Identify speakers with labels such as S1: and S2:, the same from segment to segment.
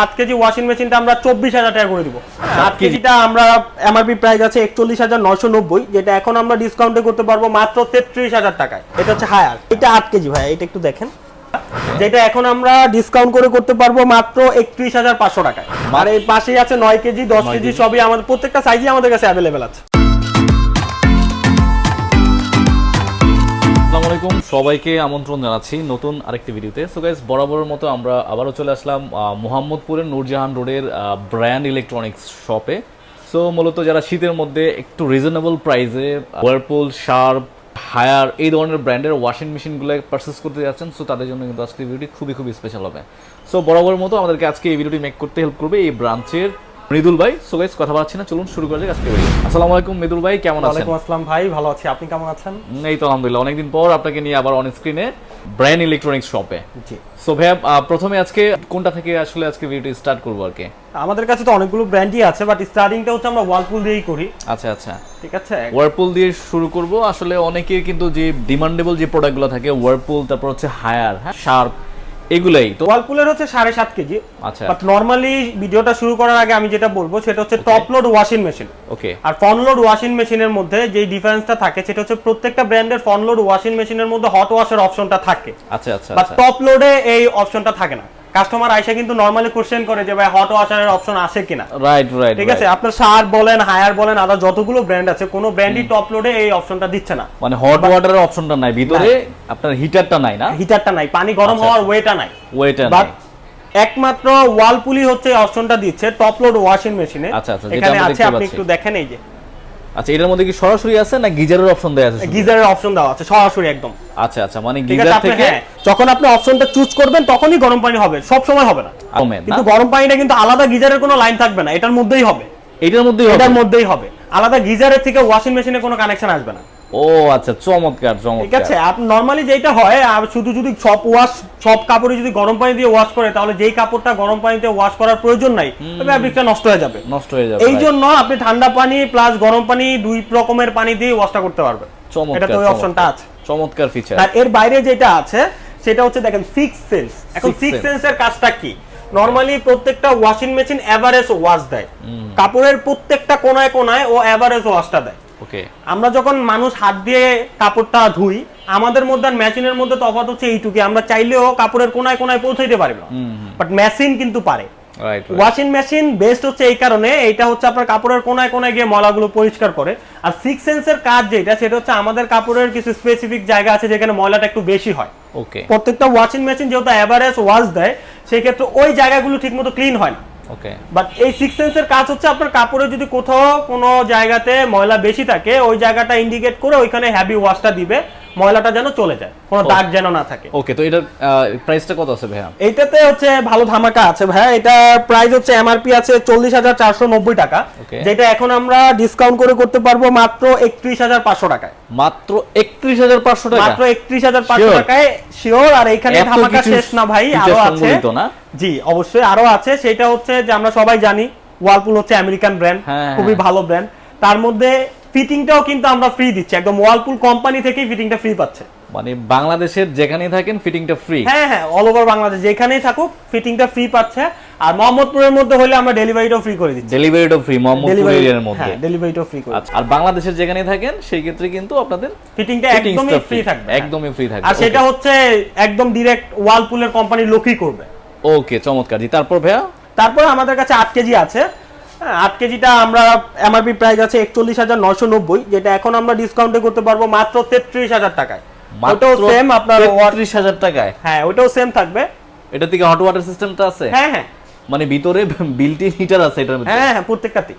S1: সাত KG washing মেশিনটা আমরা চব্বিশ হাজার টাকা করে দিব। সাত কেজিটা আমরা এমআরপি প্রাইস আছে একচল্লিশ হাজার নশো নব্বই যেটা এখন আমরা ডিসকাউন্টে করতে পারব মাত্র তেত্রিশ হাজার টাকায়। এটা হচ্ছে হায়ার এটা আট কেজি ভাই এটা একটু দেখেন। যেটা এখন আমরা ডিসকাউন্ট করে করতে পারব মাত্র একত্রিশ হাজার পাঁচশো টাকায়। আর এই পাশেই আছে নয় কেজি দশ কেজি। সবই আমাদের প্রত্যেকটা সাইজই আমাদের কাছে অ্যাভেলেবেল আছে।
S2: আসসালামু আলাইকুম। সবাইকে আমন্ত্রণ জানাচ্ছি নতুন আরেকটি ভিডিওতে। সো গাইজ বরাবরের মতো আমরা আবারও চলে আসলাম মোহাম্মদপুরের নূরজাহান রোডের ব্র্যান্ড ইলেকট্রনিক্স শপে সো মূলত যারা শীতের মধ্যে একটু রিজনেবল প্রাইসে ওয়ারপুল শার্প হায়ার এই ধরনের ব্র্যান্ডের ওয়াশিং মেশিনগুলো পারচেস করতে যাচ্ছেন সো তাদের জন্য কিন্তু আজকের ভিডিওটি খুবই খুবই স্পেশাল হবে। সো বরাবরের মতো আমাদেরকে আজকে এই ভিডিওটি মেক করতে হেল্প করবে এই ব্রাঞ্চের মৃদুল ভাই সো গাইস কথা বাড়ছি না চলুন শুরু করা যাক আজকে আসসালামু আলাইকুম মৃদুল ভাই কেমন আছেন?
S1: ওয়ালাইকুম আসসালাম ভাই ভালো আছি। আপনি কেমন আছেন?
S2: এই তো আলহামদুলিল্লাহ অনেকদিন পর আপনাকে নিয়ে আবার অন স্ক্রিনে ব্র্যান্ড ইলেকট্রনিক্স শপে
S1: জি।
S2: সো আহ, প্রথমে আজকে কোনটা থেকে আসলে আজকে ভিডিও স্টার্ট করব আর কি?
S1: আমাদের কাছে তো অনেকগুলো ব্র্যান্ডই আছে বাট স্টার্টিংটা হচ্ছে আমরা ওয়ালপুল দিয়েই করি।
S2: আচ্ছা আচ্ছা।
S1: ঠিক আছে?
S2: ওয়ারপুল দিয়ে শুরু করব। আসলে অনেকের কিন্তু যে ডিমান্ডেবল যে প্রোডাক্টগুলো থাকে ওয়ারপুল তারপর হচ্ছে হায়ার হ্যাঁ? শার্প এগুলাই? তো
S1: ওয়ালপুলের হচ্ছে সাড়ে সাত কেজি।
S2: আচ্ছা।
S1: বাট নর্মালি ভিডিওটা শুরু করার আগে আমি যেটা বলব সেটা হচ্ছে top load washing machine
S2: okay
S1: আর ফন লোড ওয়াশিং মেশিনের মধ্যে যে ডিফারেন্সটা থাকে সেটা হচ্ছে প্রত্যেকটা ব্র্যান্ডের ফন লোড ওয়াশিং মেশিনের মধ্যে হট ওয়াশের অপশনটা থাকে।
S2: আচ্ছা আচ্ছা
S1: বাট টপ লোডে এই অপশনটা থাকে না। কাস্টমার আইসা কিন্তু নর্মালি কোশ্চেন করে যে ভাই হট ওয়াশারের অপশন আছে কিনা?
S2: রাইট রাইট
S1: ঠিক আছে? আপনার সার বলেন হায়ার বলেন আদার যতগুলো ব্র্যান্ড আছে কোনো ব্র্যান্ডই টপ লোডে এই অপশনটা দিচ্ছে না।
S2: মানে হট ওয়াটারের অপশনটা নাই ভিতরে আপনার হিটারটা নাই না?
S1: হিটারটা নাই পানি গরম
S2: আচ্ছা,
S1: হওয়ার ওয়েটা নাই।
S2: ওয়েটার
S1: বাট একমাত্র ওয়ালপুলি হচ্ছে অপশনটা দিচ্ছে টপ লোড ওয়াশিং মেশিনে
S2: আচ্ছা, আচ্ছা,
S1: এখানে আছে আপনি একটু দেখেন এই যে।
S2: আচ্ছা এটার মধ্যে কি সরাসরি আছে না গিজারের অপশন দেয়া আছে
S1: গিজারের অপশন দেওয়া আছে সরাসরি একদম।
S2: আচ্ছা আচ্ছা মানে গিজার থেকে
S1: হ্যাঁ যখন আপনি অপশনটা চুজ করবেন তখনই গরম পানি হবে সব সময় হবে না। কিন্তু গরম পানিটা কিন্তু আলাদা গিজারের কোনো লাইন থাকবে না এটার মধ্যেই হবে।
S2: এটার মধ্যেই হবে?
S1: এটার মধ্যেই হবে। আলাদা গিজারের থেকে ওয়াশিং মেশিনে কোনো কানেকশন আসবে না।
S2: ও আচ্ছা চমৎকার চমৎকার।
S1: ঠিক আছে আপনি নরমালি যেটা হয় আর শুধু যদি সব ওয়াশ সব কাপড়ে যদি গরম পানি দিয়ে ওয়াশ করে তাহলে যেই কাপড়টা গরম পানিতে ওয়াশ করার প্রয়োজন নাই ফ্যাব্রিকটা নষ্ট হয়ে যাবে।
S2: নষ্ট হয়ে যাবে
S1: এই জন্য আপনি ঠান্ডা পানি প্লাস গরম পানি দুই রকমের পানি দিয়ে ওয়াশটা করতে পারবেন।
S2: চমৎকার
S1: এটাতে ওই অপশনটা আছে।
S2: চমৎকার ফিচার
S1: আর এর বাইরে যেটা আছে সেটা হচ্ছে দেখেন সিক্স সেন্স এখন সিক্স সেন্সের কাজটা কি? নরমালি প্রত্যেকটা ওয়াশিং মেশিন এভারেজ ওয়াশ দেয়। কাপড়ের প্রত্যেকটা কোনায় কোনায় ও এভারেজ ওয়াশটা দেয়।
S2: ওকে।
S1: আমরা যখন মানুষ হাত দিয়ে কাপড়টা ধুই আমাদের মধ্যে আর মেশিনের মধ্যে তফাৎ হচ্ছে এইটুকু। আমরা চাইলেও কাপড়ের কোনায় কোনায় পৌঁছাইতে পারি না। বাট মেশিন কিন্তু পারে। ওয়াশিং মেশিন বেস্ট হচ্ছে এই কারণে এইটা হচ্ছে আপনার কাপড়ের কোনায় কোনায় গিয়ে ময়লাগুলো পরিষ্কার করে। আর সিক্স সেন্সের কাজ যেটা সেটা হচ্ছে আমাদের কাপড়ের কিছু স্পেসিফিক জায়গা আছে যেখানে ময়লাটা একটু বেশি হয়।
S2: ওকে
S1: প্রত্যেকটা ওয়াশিং মেশিন যেহেতু অ্যাভারেজ ওয়াশ দেয় সেই ক্ষেত্রে ওই জায়গাগুলো ঠিকমতো ক্লিন হয় না।
S2: ওকে
S1: বাট এই সিক্স সেন্সের কাজ হচ্ছে আপনার যদি কোথাও কোনো জায়গাতে ময়লা বেশি থাকে, ওই জায়গাটা ইন্ডিকেট করে ওইখানে হ্যাভি ওয়াশটা দিবে। ময়লাটা যেন চলে যায় কোনো দাগ যেন না থাকে।
S2: ওকে তো এটার প্রাইসটা কত আছে ভাইয়া?
S1: এইটাতে হচ্ছে ভালো ধামাকা আছে ভাই এটা প্রাইস হচ্ছে এমআরপি আছে চল্লিশ হাজার চারশো নব্বই টাকা যেটা এখন আমরা ডিসকাউন্ট করে করতে পারব মাত্র একত্রিশ হাজার পাঁচশো টাকায়।
S2: মাত্র একত্রিশ হাজার পাঁচশো টাকা?
S1: মাত্র একত্রিশ হাজার পাঁচশো. টাকায় শিওর আর এইখানে
S2: এত
S1: ধামাকা শেষ না ভাই আরও আছে।
S2: না?
S1: জি অবশ্যই আরও আছে। সেটা হচ্ছে যে আমরা সবাই জানি ওয়ালপুল হচ্ছে আমেরিকান ব্র্যান্ড খুবই
S2: হ্যাঁ।
S1: ভালো ব্র্যান্ড তার মধ্যে ফিটিংটাও কিন্তু আমরা ফ্রি দিচ্ছি। একদম ওয়ালপুল কোম্পানি থেকেই ফিটিংটা ফ্রি পাচ্ছে।
S2: মানে বাংলাদেশের যেখানেই থাকেন ফিটিংটা ফ্রি
S1: হ্যাঁ হ্যাঁ অল ওভার বাংলাদেশ যেখানেই থাকুক ফিটিংটা ফ্রি পাচ্ছে। আর মোহাম্মদপুরের মধ্যে হলে আমরা ডেলিভারিটাও ফ্রি করে দিচ্ছি।
S2: ডেলিভারিটাও ফ্রি মোহাম্মদপুর এরিয়ার মধ্যে।
S1: হ্যাঁ ডেলিভারিটাও ফ্রি করে
S2: আচ্ছা আর বাংলাদেশের যেখানেই থাকেন সেই ক্ষেত্রে কিন্তু আপনাদের
S1: ফিটিংটা একদমই ফ্রি থাকবে
S2: একদমই ফ্রি থাকবে।
S1: আর সেটা হচ্ছে একদম ডিরেক্ট ওয়ালপুলের কোম্পানি লোকই করবে।
S2: ওকে চমৎকার। জি তারপর ভাইয়া?
S1: তারপর আমাদের কাছে আট কেজি আছে। হ্যাঁ, আট কেজিটা আমরা এমআরপি প্রাইস আছে একচল্লিশ হাজার নশো নব্বই যেটা এখন আমরা ডিসকাউন্টে করতে পারব মাত্র তেত্রিশ হাজার টাকায়। ওটাও সেম আপনার
S2: ত্রিশ হাজার টাকায়?
S1: হ্যাঁ ওটাও সেম থাকবে।
S2: এটা থেকে হট ওয়াটার সিস্টেমটা আছে?
S1: হ্যাঁ হ্যাঁ।
S2: মানে ভিতরে বিল্ট হিটার আছে এটার মধ্যে
S1: হ্যাঁ হ্যাঁ প্রত্যেকটাতেই।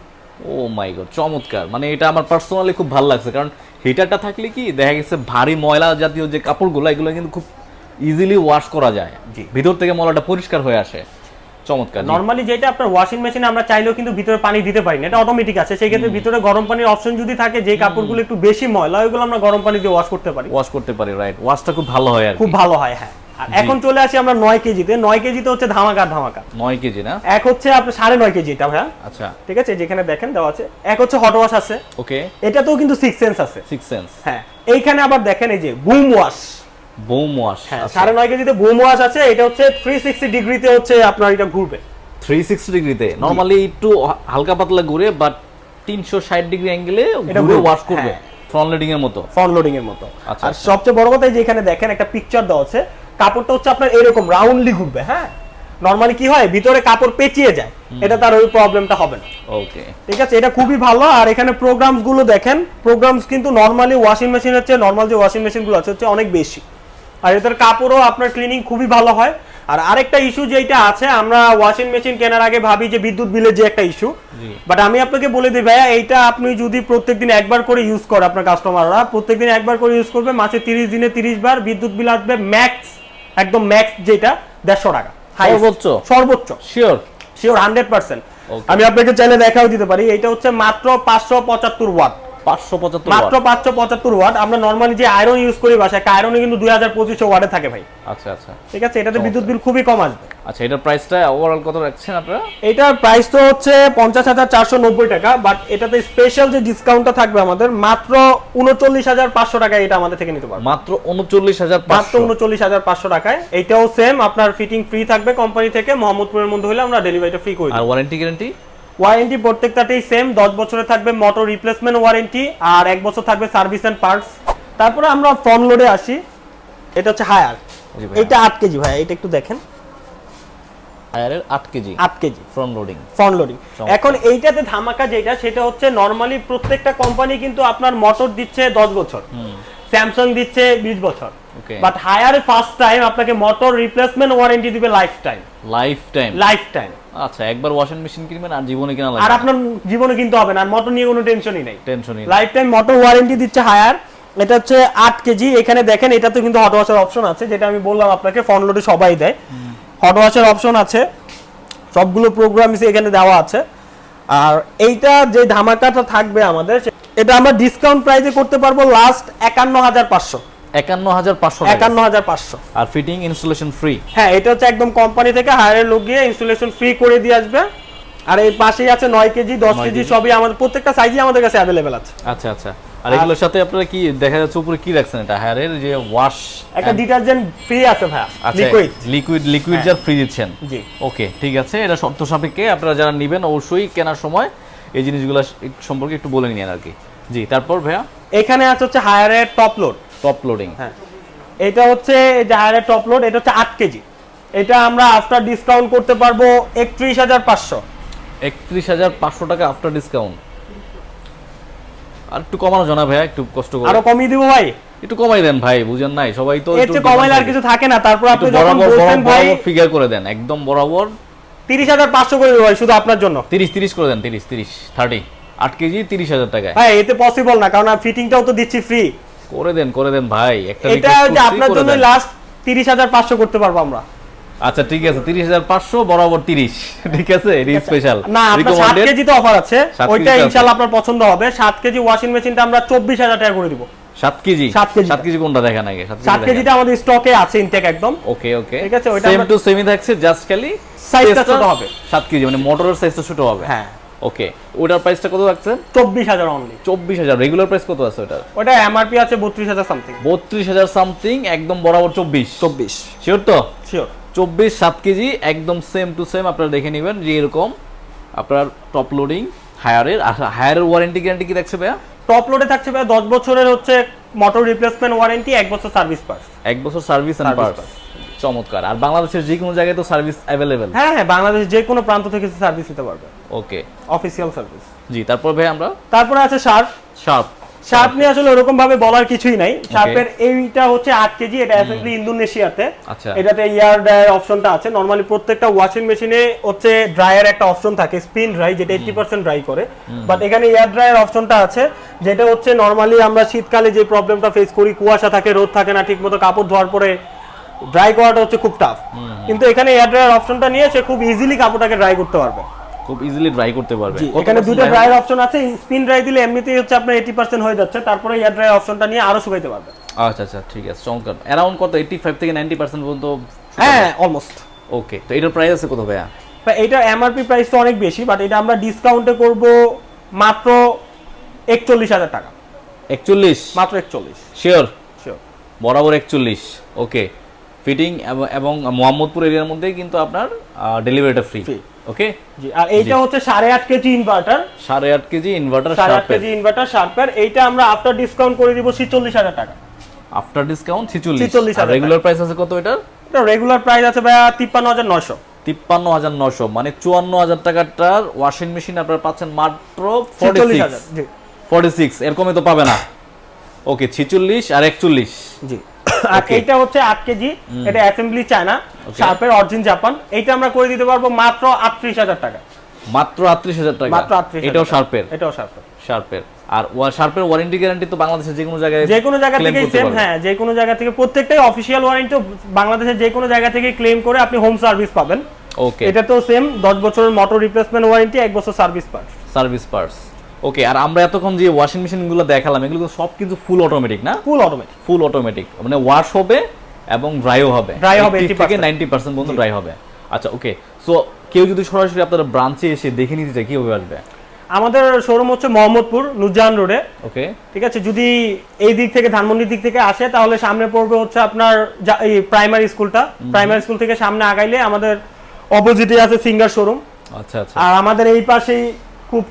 S2: ও মাই গড চমৎকার। মানে এটা আমার পার্সোনালি খুব ভালো লাগছে কারণ হিটারটা থাকলে কি দেখা গেছে ভারী ময়লা জাতীয় যে কাপড়গুলো এগুলো কিন্তু খুব ইজিলি ওয়াশ করা যায়। ভিতর থেকে ময়লাটা পরিষ্কার হয়ে আসে। চমৎকার।
S1: নর্মালি যেটা আপনার ওয়াশিং মেশিনে আমরা চাইলেও কিন্তু ভিতরে পানি দিতে পারি না এটা অটোমেটিক আছে। সেই ক্ষেত্রে ভিতরে গরম পানির অপশন যদি থাকে যে কাপড়গুলো একটু বেশি ময়লা ওইগুলো আমরা গরম পানি দিয়ে ওয়াশ করতে পারি।
S2: ওয়াশ করতে পারি রাইট ওয়াশটা খুব ভালো হয় আর
S1: খুব ভালো হয় হ্যাঁ। এখন চলে আসি আমরা নয় কেজিতে। নয় কেজিতে হচ্ছে ধামাকা ধামাকা।
S2: নয় কেজি না?
S1: এক হচ্ছে আপনার সাড়ে নয় কেজি এটা ভাইয়া।
S2: আচ্ছা।
S1: ঠিক আছে যেখানে দেখেন দেওয়া আছে। এক হচ্ছে হট ওয়াশ আছে।
S2: ওকে
S1: এটাতেও কিন্তু সিক্স সেন্স আছে।
S2: সিক্স সেন্স
S1: হ্যাঁ। এইখানে আবার দেখেন এই যে বুম ওয়াশ
S2: বোম ওয়াশ
S1: হ্যাঁ সাড়ে নয় কেজিতে বুম ওয়াশ আছে এটা হচ্ছে থ্রি সিক্সটি ডিগ্রিতে হচ্ছে আপনার এটা ঘুরবে।
S2: থ্রি সিক্সটি ডিগ্রিতে। নর্মালি একটু হালকা পাতলা ঘুরে বাট তিনশো ষাট ডিগ্রি অ্যাঙ্গেলে ঘুরে ওয়াশ করবে। ফ্রন্ট লোডিং এর মতো।
S1: ফ্রন্ট লোডিং এর মতো।
S2: আচ্ছা,
S1: আর
S2: আচ্ছা।
S1: সবচেয়ে বড় কথা যে এখানে দেখেন একটা পিকচার দেওয়া আছে কাপড়টা হচ্ছে আপনার এরকম রাউন্ডলি ঘুরবে হ্যাঁ? নরমালি কি হয় ভিতরে কাপড় পেঁচিয়ে যায় এটা তার ওই প্রবলেমটা হবে না।
S2: ওকে
S1: ঠিক আছে এটা খুবই ভালো আর এখানে প্রোগ্রামসগুলো দেখেন প্রোগ্রামস কিন্তু নর্মালি ওয়াশিং মেশিন হচ্ছে নর্মাল যে ওয়াশিং মেশিনগুলো আছে হচ্ছে অনেক বেশি। আর এদের কাপড়ও আপনার ক্লিনিং খুবই ভালো হয়। আর আরেকটা ইস্যু যেটা আছে আমরা ওয়াশিং মেশিন কেনার আগে ভাবি যে বিদ্যুৎ বিলের যে একটা ইস্যু বাট আমি আপনাকে বলে দিই ভাইয়া এইটা আপনি যদি প্রত্যেকদিন একবার করে ইউজ করে আপনার কাস্টমাররা প্রত্যেকদিন একবার করে ইউজ করবে মাসে তিরিশ দিনে তিরিশ বার বিদ্যুৎ বিল আসবে ম্যাক্স একদম ম্যাক্স যেটা দেড়শো টাকা।
S2: সর্বোচ্চ?
S1: সর্বোচ্চ।
S2: Sure
S1: sure hundred percent. আমি আপনাকে চাইলে দেখাও দিতে পারি এটা হচ্ছে মাত্র পাঁচশো পঁচাত্তর ওয়াট মাত্র পাঁচশো পঁচাত্তর ওয়াট। আমরা নর্মালি যে আয়রন ইউজ করি বাসায় একটা আয়রনে কিন্তু দুই হাজার পঁচিশশো ওয়াটে থাকে ভাই।
S2: আচ্ছা আচ্ছা।
S1: ঠিক আছে? এটাতে বিদ্যুৎ বিল খুবই কম আসবে।
S2: আচ্ছা এটার প্রাইসটা ওভারঅল কত রাখছেন আপনারা?
S1: এটার প্রাইস তো হচ্ছে পঞ্চাশ হাজার চারশো নব্বই টাকা বাট এটাতে স্পেশাল যে ডিসকাউন্টটা থাকবে আমাদের মাত্র উনচল্লিশ হাজার পাঁচশো টাকায় এটা আমাদের থেকে নিতে পারবে।
S2: মাত্র উনচল্লিশ হাজার
S1: মাত্র উনচল্লিশ হাজার পাঁচশো টাকায়। এটাও সেম আপনার ফিটিং ফ্রি থাকবে কোম্পানি থেকে মোহাম্মদপুরের মধ্যে হলে আমরা ডেলিভারিটা ফ্রি করি
S2: আর ওয়ারেন্টি গ্যারান্টি
S1: ওয়ারেন্টি প্রত্যেকটাতেই সেম দশ বছরে থাকবে মোটর রিপ্লেসমেন্ট ওয়ারেন্টি আর এক বছর থাকবে সার্ভিস এন্ড পার্টস তারপরে আমরা ফ্রন্ট লোডে আসি। এটা হচ্ছে হায়ার এটা আট কেজি ভাই এটা একটু দেখেন।
S2: হায়ারের আট কেজি।
S1: আট KG.
S2: Front loading
S1: front loading. এখন এইটাতে ধামাকা যেটা সেটা হচ্ছে নর্মালি প্রত্যেকটা কোম্পানি কিন্তু আপনার মোটর দিচ্ছে দশ বছর। স্যামসাং দিচ্ছে বিশ বছর। বাট হায়ার ফার্স্ট টাইম আপনাকে মোটর রিপ্লেসমেন্ট ওয়ারেন্টি দিবে lifetime
S2: lifetime
S1: lifetime
S2: আচ্ছা একবার ওয়াশিং মেশিন কিনবেন আর জীবনে কেনা
S1: আর আপনার জীবনে কিনতে হবে না আর মোটর নিয়ে কোনো টেনশনই নেই।
S2: টেনশনই
S1: লাইফ টাইম মোটর ওয়ারেন্টি দিচ্ছে হায়ার এটা হচ্ছে আট কেজি। এখানে দেখেন এটাতে কিন্তু হট ওয়াশের অপশন আছে যেটা আমি বললাম আপনাকে ফ্রন্ট লোডে সবাই দেয়। হট ওয়াশের অপশন আছে সবগুলো প্রোগ্রামই এখানে দেওয়া আছে। আর এইটা যে ধামাকাটা থাকবে আমাদের এটা আমরা ডিসকাউন্ট প্রাইসে করতে পারব লাস্ট একান্ন হাজার পাঁচশো।
S2: একান্ন হাজার পাঁচশো টাকা।
S1: একান্ন হাজার পাঁচশো।
S2: আর ফিটিং ইনস্টলেশন ফ্রি
S1: হ্যাঁ এটা হচ্ছে একদম কোম্পানি থেকে হায়ারের লোক গিয়ে ইনস্টলেশন ফ্রি করে দিয়ে আসবে। আর এই পাশেই আছে নয় কেজি দশ
S2: নয়
S1: কেজি
S2: কেজি।
S1: সবই আমাদের প্রত্যেকটা সাইজই আমাদের কাছে অ্যাভেলেবেল আছে।
S2: আচ্ছা আচ্ছা। আর এগুলোর সাথে আপনারা কি দেখা যাচ্ছে উপরে কি রাখছেন এটা? হায়ারের যে ওয়াশ
S1: একটা ডিটারজেন্ট ফ্রি আছে ভাইয়া
S2: আচ্ছা
S1: liquid
S2: liquid liquid. Jar free দিচ্ছেন।
S1: জি।
S2: ওকে ঠিক আছে। এটা শর্ত সাপেক্ষে আপনারা যারা নেবেন অবশ্যই কেনার সময় এই জিনিসগুলো সম্পর্কে একটু বলে নিন আর কি। জি তারপর ভাইয়া?
S1: এখানে আছে হচ্ছে হায়ারের টপ লোড
S2: টপ লোডিং
S1: হ্যাঁ। এটা হচ্ছে এই যে হায়ারের টপ লোড এটা হচ্ছে আট কেজি। এটা আমরা আফটার ডিসকাউন্ট করতে পারব একত্রিশ হাজার পাঁচশো।
S2: একত্রিশ হাজার পাঁচশো টাকা আফটার ডিসকাউন্ট আর একটু কমানো জানা ভাইয়া একটু কষ্ট করে।
S1: আরও কমিয়ে দিব ভাই?
S2: একটু কমাই দেন ভাই বুঝেন নাই সবাই তো
S1: চেয়ে কমাইলে আর কিছু থাকে না তারপর আপনি যখন বলছেন ভাই
S2: ফিগার করে দেন একদম বরাবর।
S1: তিরিশ হাজার পাঁচশো করে দেবো ভাই শুধু আপনার জন্য।
S2: তিরিশ তিরিশ করে দেন তিরিশ তিরিশ থার্টি আট কেজি তিরিশ হাজার টাকায়।
S1: ভাই এতে পসিবল না কারণ ফিটিংটাও তো দিচ্ছি ফ্রি
S2: করে দেন করে দেন ভাই একটা
S1: এটা যে আপনার জন্য লাস্ট তিরিশ হাজার পাঁচশো করতে পারব আমরা।
S2: আচ্ছা ঠিক আছে তিরিশ হাজার পাঁচশো বরাবর তিরিশ। ঠিক আছে এটি স্পেশাল
S1: না আপনার সাত কেজিতে অফার আছে। ওইটা। ইনশাল্লাহ আপনার পছন্দ হবে। সাত কেজি ওয়াশিং মেশিনটা আমরা চব্বিশ হাজার টাকা করে দিব।
S2: সাত কেজি?
S1: সাত কেজি।
S2: সাত কেজি কোনটা দেখেন আগে?
S1: সাত কেজিটা আমাদের স্টকে আছে ইনটেক একদম।
S2: ওকে ওকে।
S1: ঠিক আছে, ওইটা
S2: সেম টু সেমই থাকছে জাস্ট খালি
S1: সাইজটা ছোট হবে।
S2: সাত কেজি মানে মোটরের সাইজটা ছোট হবে।
S1: হ্যাঁ।
S2: ওকে ওটার প্রাইসটা কত রাখছেন?
S1: চব্বিশ হাজার অনলি
S2: চব্বিশ হাজার। রেগুলার প্রাইস কত আছে ওটার?
S1: ওটা এমআরপি আছে বত্রিশ হাজার সামথিং
S2: বত্রিশ হাজার সামথিং একদম বরাবর চব্বিশ।
S1: চব্বিশ।
S2: শিওর তো?
S1: শিওর
S2: চব্বিশ সাত কেজি একদম সেম টু সেম আপনারা দেখে নেবেন যে এরকম আপনার টপ লোডিং হায়ারের আর হায়ারের ওয়ারেন্টি গ্যারান্টি কি দেখছে ভাইয়া?
S1: টপ লোডে থাকছে ভাই দশ বছরের হচ্ছে মোটর রিপ্লেসমেন্ট ওয়ারেন্টি এক বছর সার্ভিস পাস
S2: এক বছর সার্ভিস এন্ড
S1: Service
S2: পার্টস চমৎকার। আর বাংলাদেশের যে কোনো জায়গায় তো সার্ভিস অ্যাভেলেবেল
S1: হ্যাঁ হ্যাঁ বাংলাদেশ যে কোনো প্রান্ত থেকে সার্ভিস দিতে পারবে।
S2: ওকে।
S1: অফিসিয়াল সার্ভিস
S2: জি তারপর ভাই আমরা?
S1: তারপরে আছে শার্প
S2: শার্প
S1: শার্প নিয়ে আসলে ওরকম ভাবে বলার কিছুই নাই। শার্পের এইটা হচ্ছে আট কেজি এটা অ্যাসেম্বলি ইন্দোনেশিয়াতে।
S2: আচ্ছা।
S1: এটাতে ইয়ার ড্রায়ার অপশনটা আছে। নর্মালি প্রত্যেকটা ওয়াশিং মেশিনে হচ্ছে ড্রায়ার একটা অপশন থাকে স্পিন ড্রাই যেটা এইটি পার্সেন্ট ড্রাই করে। বাট এখানে এয়ার ড্রায়ার অপশনটা আছে যেটা হচ্ছে নর্মালি আমরা শীতকালে যে প্রবলেমটা ফেস করি কুয়াশা থাকে রোদ থাকে না ঠিকমতো কাপড় ধোয়ার পরে ড্রাই করাটা হচ্ছে খুব টাফ কিন্তু এখানে এয়ার ড্রায়ার অপশনটা নিয়ে সে খুব ইজিলি কাপড়টাকে ড্রাই করতে পারবে।
S2: খুব ইজিলি ড্রাই করতে পারবে।
S1: এখানে দুটো ড্রায়ার অপশন আছে স্পিন ড্রাই দিলে এমনিতেই হচ্ছে আপনার এইটি পার্সেন্ট হয়ে যাচ্ছে তারপরে এয়ার ড্রায়ার অপশনটা নিয়ে আরও শুকাইতে পারবে।
S2: আচ্ছা আচ্ছা ঠিক আছে চমৎকার। অ্যারাউন্ড কত? এইটি ফাইভ থেকে নাইনটি পার্সেন্ট পর্যন্ত
S1: হ্যাঁ অলমোস্ট
S2: ওকে তো এটার প্রাইস আছে কত ভাইয়া?
S1: এটা এমআরপি প্রাইস তো অনেক বেশি বাট এটা আমরা ডিসকাউন্টে করব মাত্র একচল্লিশ হাজার টাকা।
S2: একচল্লিশ?
S1: মাত্র একচল্লিশ।
S2: শিওর
S1: শিওর
S2: বরাবর একচল্লিশ ওকে ফিটিং এবং মোহাম্মদপুর এরিয়ার মধ্যে কিন্তু আপনার ডেলিভারিটা ফ্রি ওকে
S1: জি আর এইটা হচ্ছে সাড়ে আট কেজি ইনভার্টার
S2: সাড়ে আট কেজি ইনভার্টার
S1: সাড়ে আট কেজি ইনভার্টার শার্পের এইটা আমরা আফটার ডিসকাউন্ট করে দিব ছিচল্লিশ হাজার টাকা।
S2: আফটার ডিসকাউন্ট ছিচল্লিশ।
S1: 46,000 টাকা।
S2: রেগুলার প্রাইস আছে কত এটার?
S1: এটা রেগুলার প্রাইস আছে ভাইয়া তিপ্পান্ন হাজার নয়শো।
S2: তিপ্পান্ন হাজার নশো মানে চুয়ান্ন হাজার টাকাটার ওয়াশিং মেশিন আপনারা পাচ্ছেন মাত্র
S1: হাজার জি।
S2: ফর্টি সিক্স এরকমই তো পাবে না। ওকে ছিচল্লিশ আর একচল্লিশ।
S1: জি। আর হচ্ছে আট কেজি এটা অ্যাসেম্বলি চায়না শার্পের অরিজিন জাপান এইটা আমরা করে দিতে পারব মাত্র আটত্রিশ হাজার টাকা।
S2: মাত্র আটত্রিশ হাজার টাকা?
S1: মাত্র
S2: এটাও শার্পের
S1: এটাও শার্পের
S2: শার্পের আর শার্পের ওয়ারেন্টি গ্যারান্টি তো বাংলাদেশের যে কোনো জায়গায়
S1: যে কোনো জায়গা থেকে সেম হ্যাঁ যে কোনো জায়গা থেকে প্রত্যেকটাই অফিসিয়াল ওয়ারেন্টি বাংলাদেশের যে কোনো জায়গা থেকে ক্লেম করে আপনি হোম সার্ভিস পাবেন।
S2: ওকে
S1: এটা তো সেম দশ বছরের মোটর রিপ্লেসমেন্ট ওয়ারেন্টি এক বছর service part
S2: service parts okay আর আমরা এতক্ষণ যে ওয়াশিং মেশিনগুলো দেখালাম এগুলো সব কিন্তু ফুল অটোমেটিক না?
S1: ফুল অটোমেটিক
S2: ফুল অটোমেটিক মানে ওয়াশ হবে এবং ড্রাইও হবে।
S1: Dry হবে
S2: 80 থেকে
S1: 80%
S2: নাইনটি পার্সেন্ট পর্যন্ত ড্রাই হবে। আচ্ছা ওকে সো কেউ যদি সরাসরি আপনার ব্রাঞ্চে এসে দেখে নিতে চায় কীভাবে আসবে?
S1: আমাদের শোরুম হচ্ছে মোহাম্মদপুর নুজান রোডে
S2: ওকে
S1: ঠিক আছে যদি এই দিক থেকে ধানমন্ডির দিক থেকে আসে তাহলে সামনে পড়বে হচ্ছে আপনার এই প্রাইমারি স্কুলটা প্রাইমারি স্কুল থেকে সামনে আগাইলে আমাদের অপোজিটে আছে সিঙ্গার শোরুম
S2: আচ্ছা আচ্ছা।
S1: আর আমাদের এই পাশেই খুব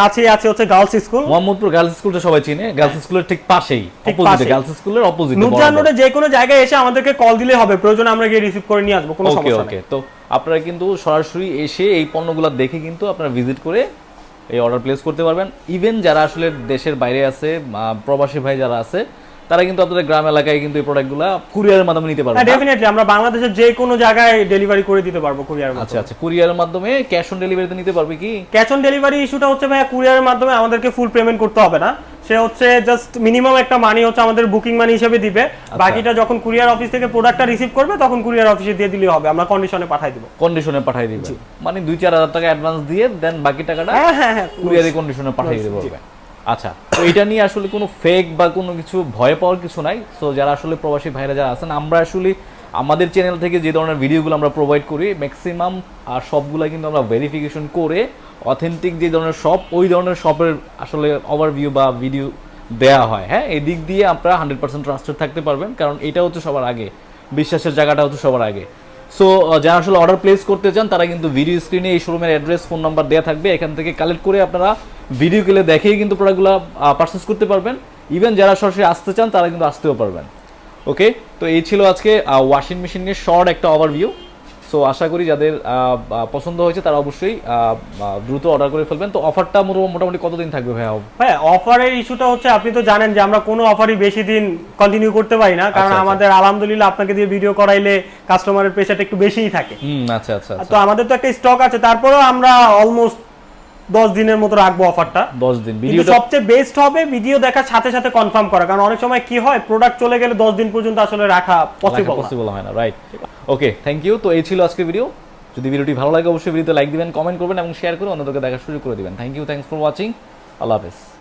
S1: কাছে আছে হচ্ছে গার্লস স্কুল।
S2: মোহাম্মদপুর গার্লস স্কুলটা সবাই চিনে। গার্লস স্কুলের ঠিক পাশেই অপোজিটে গার্লস স্কুলের অপোজিটে
S1: নুরজান রোডে যে কোনো জায়গায় এসে আমাদেরকে কল দিলে হবে। প্রয়োজন আমরা গিয়ে রিসিভ করে নিয়ে আসব কোনো সমস্যা নেই।
S2: ওকে তো আপনারা কিন্তু সরাসরি এসে এই পণ্যগুলো দেখে কিন্তু আপনারা ভিজিট করে এই অর্ডার প্লেস করতে পারবেন। ইভেন যারা আসলে দেশের বাইরে আছে প্রবাসী ভাই যারা আছে তারা কিন্তু আপনাদের গ্রাম এলাকায় কিন্তু এই প্রোডাক্টগুলো কুরিয়ারের মাধ্যমে নিতে পারবেন
S1: হ্যাঁ ডেফিনেটলি আমরা বাংলাদেশের যে কোনো জায়গায় ডেলিভারি করে দিতে পারব কুরিয়ার
S2: আচ্ছা আচ্ছা কুরিয়ারের মাধ্যমে ক্যাশ অন ডেলিভারিতে নিতে পারবে কি?
S1: ক্যাশ অন ডেলিভারি ইস্যুটা হচ্ছে ভাইয়া কুরিয়ারের মাধ্যমে আমাদেরকে ফুল পেমেন্ট করতে হবে না। সে হচ্ছে জাস্ট মিনিমাম একটা মানি হচ্ছে আমাদের বুকিং মানি হিসেবে দিবে।
S2: আচ্ছা।
S1: বাকিটা যখন কুরিয়ার অফিস থেকে প্রোডাক্টটা রিসিভ করবে তখন কুরিয়ার অফিসে দিয়ে দিলে হবে। আমরা কন্ডিশনে পাঠাই দিব।
S2: কন্ডিশনে পাঠিয়ে দিবে। মানে দুই চার হাজার টাকা অ্যাডভান্স দিয়ে দেন বাকি টাকাটা
S1: হ্যাঁ হ্যাঁ হ্যাঁ।
S2: কুরিয়ারে কন্ডিশনে পাঠিয়ে পারবে। আচ্ছা তো এটা নিয়ে আসলে কোনো ফেক বা কোনো কিছু ভয় পাওয়ার কিছু নাই। সো যারা আসলে প্রবাসী ভাইরা যারা আছেন, আমরা আসলে আমাদের চ্যানেল থেকে যে ধরনের ভিডিওগুলো আমরা প্রোভাইড করি ম্যাক্সিমাম আর সবগুলো কিন্তু আমরা ভেরিফিকেশন করে অথেন্টিক যে ধরনের শপ ওই ধরনের শপের আসলে ওভারভিউ বা ভিডিও দেয়া হয়। হ্যাঁ এই দিক দিয়ে আপনারা হান্ড্রেড পার্সেন্ট ট্রাস্টেড থাকতে পারবেন, কারণ এটা হচ্ছে সবার আগে। বিশ্বাসের জায়গাটা হচ্ছে সবার আগে। সো যারা আসলে অর্ডার প্লেস করতে চান, তারা কিন্তু ভিডিও স্ক্রিনে এই শোরুমের অ্যাড্রেস ফোন নাম্বার দেওয়া থাকবে। এখান থেকে কালেক্ট করে আপনারা ভিডিও গেলে দেখেই কিন্তু প্রোডাক্টগুলো পারচেস করতে পারবেন। ইভেন যারা সরাসরি আসতে চান তারা কিন্তু আসতেও পারবেন। ওকে তো এই ছিল আজকে ওয়াশিং মেশিন নিয়ে শর্ট একটা ওভারভিউ সো আশা করি যাদের পছন্দ হয়েছে তারা অবশ্যই দ্রুত অর্ডার করে ফেলবেন। তো অফারটা মোটামুটি কতদিন থাকবে ভাইয়া?
S1: হ্যাঁ অফারের ইস্যুটা হচ্ছে আপনি তো জানেন যে আমরা কোনো অফারই বেশি দিন কন্টিনিউ করতে পারি না। কারণ
S2: আচ্ছা, আচ্ছা।
S1: আমাদের আলহামদুলিল্লাহ আপনাকে দিয়ে ভিডিও করাইলে কাস্টমারের প্রেশারটা একটু বেশিই থাকে।
S2: হুম আচ্ছা আচ্ছা আচ্ছা।
S1: তো আমাদের তো একটা স্টক আছে তারপরেও আমরা অলমোস্ট দশ দিনের মতো রাখব অফারটা
S2: দশ দিন। ভিডিও
S1: সবচেয়ে বেস্ট হবে ভিডিও দেখার সাথে সাথে কনফার্ম করা। কারণ অনেক সময় কি হয় প্রোডাক্ট চলে গেলে দশ দিন পর্যন্ত আসলে রাখা পসিবল
S2: পসিবল হয় না রাইট ওকে থ্যাংক ইউ তো এই ছিল আজকের ভিডিও যদি ভিডিওটি ভালো লাগে অবশ্যই ভিডিওতে লাইক দিবেন কমেন্ট করবেন এবং শেয়ার করে অন্যদেরকে দেখার সুযোগ করে দিবেন। Thank you thanks for watching আল্লাহ হাফেজ।